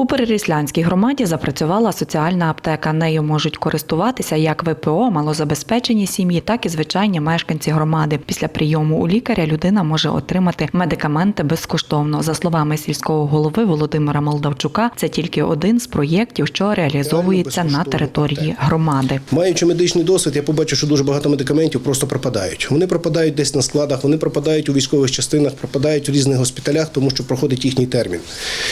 У Переріслянській громаді запрацювала соціальна аптека. Нею можуть користуватися як ВПО, малозабезпечені сім'ї, так і звичайні мешканці громади. Після прийому у лікаря людина може отримати медикаменти безкоштовно. За словами сільського голови Володимира Молдавчука, це тільки один з проєктів, що реалізовується на території громади. Маючи медичний досвід, я побачив, що дуже багато медикаментів просто пропадають. Вони пропадають десь на складах, вони пропадають у військових частинах, пропадають у різних госпіталях, тому що проходить їхній термін.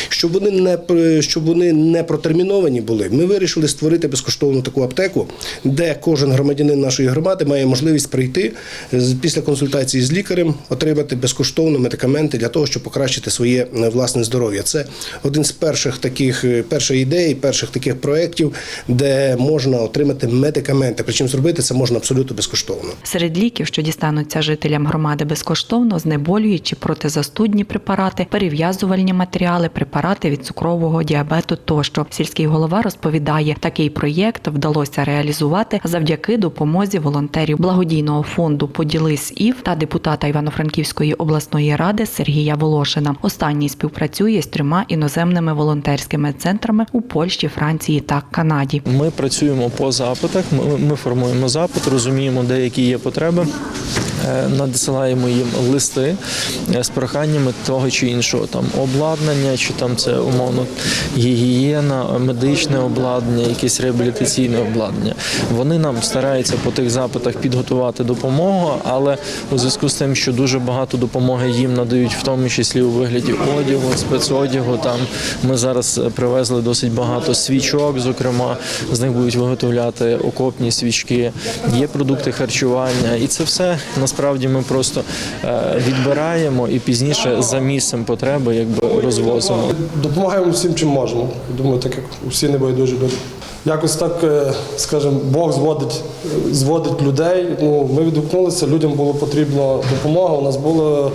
Щоб вони не пр- щоб вони не протерміновані були, ми вирішили створити безкоштовну таку аптеку, де кожен громадянин нашої громади має можливість прийти з- після консультації з лікарем, отримати безкоштовно медикаменти для того, щоб покращити своє е, власне здоров'я. Це один з перших таких е, перших ідей, перших таких проєктів, де можна отримати медикаменти. Причому зробити це можна абсолютно безкоштовно. Серед ліків, що дістануться жителям громади безкоштовно, знеболюючі протизастудні препарати, перев'язувальні матеріали, препарати від цукрового діабету тощо. Сільський голова розповідає, такий проєкт вдалося реалізувати завдяки допомозі волонтерів благодійного фонду Поділись ІВ та депутата Івано-Франківської обласної ради Сергія Волошина. Останній співпрацює з трьома іноземними волонтерськими центрами у Польщі, Франції та Канаді. Ми працюємо по запитах. Ми, ми формуємо запит, розуміємо, де які є потреби. Е, Надсилаємо їм листи е, з проханнями того чи іншого там обладнання, чи там це умовно гігієна, медичне обладнання, якесь реабілітаційне обладнання. Вони нам стараються по тих запитах підготувати допомогу, але у зв'язку з тим, що дуже багато допомоги їм надають, в тому числі у вигляді одягу, спецодягу. Там ми зараз е, привезли досить багато свічок, зокрема, з них будуть виготовляти окопні свічки. Є продукти харчування, і це все насправді ми просто е, відбираємо і пізніше за місцем потреби якби розвозимо. Допомагаємо всім, чим можемо. Думаю, так як всі небайдужі люди. Якось так, е, скажімо, Бог зводить, зводить людей. Ну, ми відгукнулися, людям було потрібна допомога. У нас було,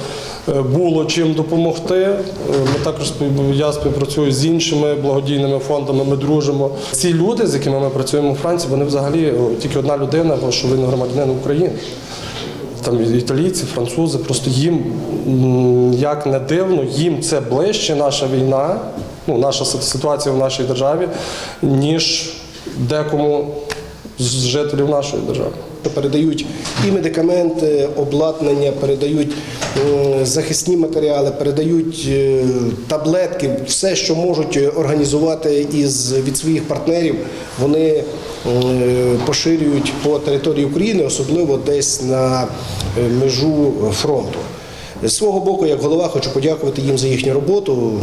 е, було чим допомогти. Ми також я співпрацюю з іншими благодійними фондами. Ми дружимо. Ці люди, з якими ми працюємо у Франції, вони взагалі тільки одна людина, бо що він громадянин України там італійці, французи, просто їм, як не дивно, їм це ближче наша війна, ну, наша ситуація в нашій державі, ніж декому з жителів нашої держави. Передають і медикаменти, обладнання, передають захисні матеріали, передають е, таблетки, все, що можуть організувати із від своїх партнерів, вони поширюють по території України, особливо десь на е, межу фронту. З свого боку, як голова, хочу подякувати їм за їхню роботу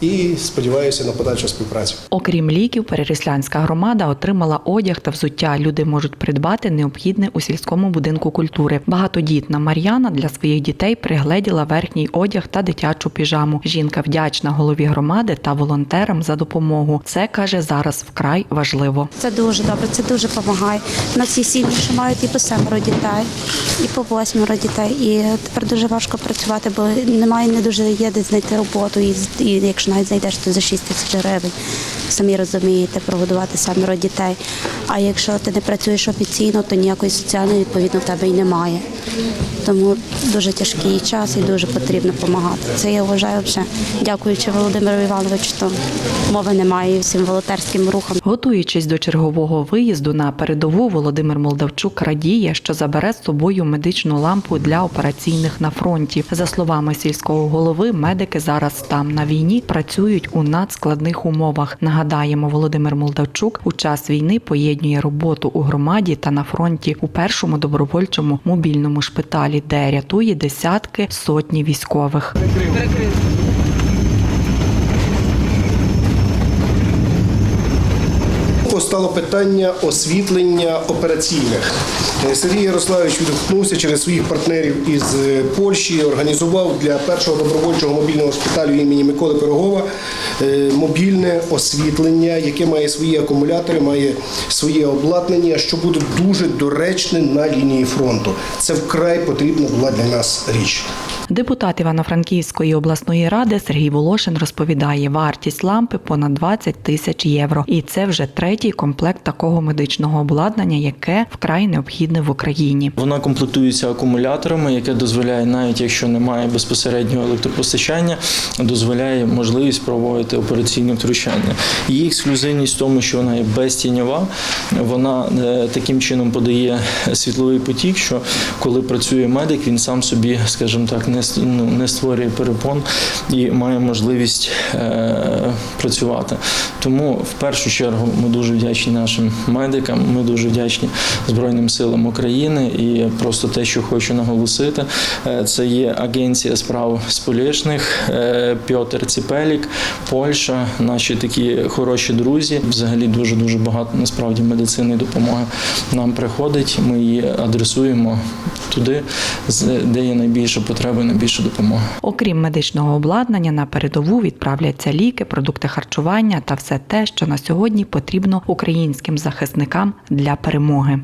і сподіваюся на подальшу співпрацю. Окрім ліків, Переріслянська громада отримала одяг та взуття. Люди можуть придбати необхідне у сільському будинку культури. Багатодітна Мар'яна для своїх дітей пригледіла верхній одяг та дитячу піжаму. Жінка вдячна голові громади та волонтерам за допомогу. Це каже зараз вкрай важливо. Це дуже добре, це дуже допомагає. Нас є сім'ї, що мають і по семеро дітей, і по восьмеро дітей. І тепер дуже важко працювати, бо немає не дуже є де знайти роботу. І, і якщо навіть знайдеш, то за 6 тисяч гривень. Самі розумієте, прогодувати семеро дітей. А якщо ти не працюєш офіційно, то ніякої соціальної відповідно в тебе і немає. Тому дуже тяжкий час і дуже потрібно допомагати. Це я вважаю вже, дякуючи Володимиру Івановичу, то мови немає всім волонтерським рухам. Готуючись до чергового виїзду на передову, Володимир Молдавчук радіє, що забере з собою медичну лампу для операційних на фронті. За словами сільського голови, медики зараз там на війні працюють у надскладних умовах. Нагадаємо, Володимир Молдавчук у час війни поєднує роботу у громаді та на фронті у першому добровольчому мобільному шпиталі, де рятує десятки сотні військових. Постало питання освітлення операційних. Е, Сергій Ярославович відгукнувся через своїх партнерів із е, Польщі, організував для першого добровольчого мобільного шпиталю імені Миколи Пирогова е, мобільне освітлення, яке має свої акумулятори, має своє обладнання, що буде дуже доречне на лінії фронту. Це вкрай потрібна була для нас річ. Депутат Івано-Франківської обласної ради Сергій Волошин розповідає, вартість лампи понад 20 тисяч євро. І це вже третій комплект такого медичного обладнання, яке вкрай необхідне в Україні. Вона комплектується акумуляторами, яке дозволяє, навіть якщо немає безпосереднього електропостачання, дозволяє можливість проводити операційне втручання. Її ексклюзивність в тому, що вона є безтіньова, вона е, таким чином подає світловий потік, що коли працює медик, він сам собі, скажімо так, не, с- ну, не створює перепон і має можливість е, працювати. Тому в першу чергу ми дуже вдячні нашим медикам. Ми дуже вдячні Збройним силам України. І просто те, що хочу наголосити, е, це є агенція справ сполічних, е, Пьотр Ціпелік, Польща, наші такі хороші друзі. Взагалі дуже дуже багато насправді медицини допомоги нам приходить. Ми її адресуємо туди, де є найбільша потреба, і найбільша допомога. Окрім медичного обладнання, на передову відправляться ліки, продукти харчування та те, що на сьогодні потрібно українським захисникам для перемоги.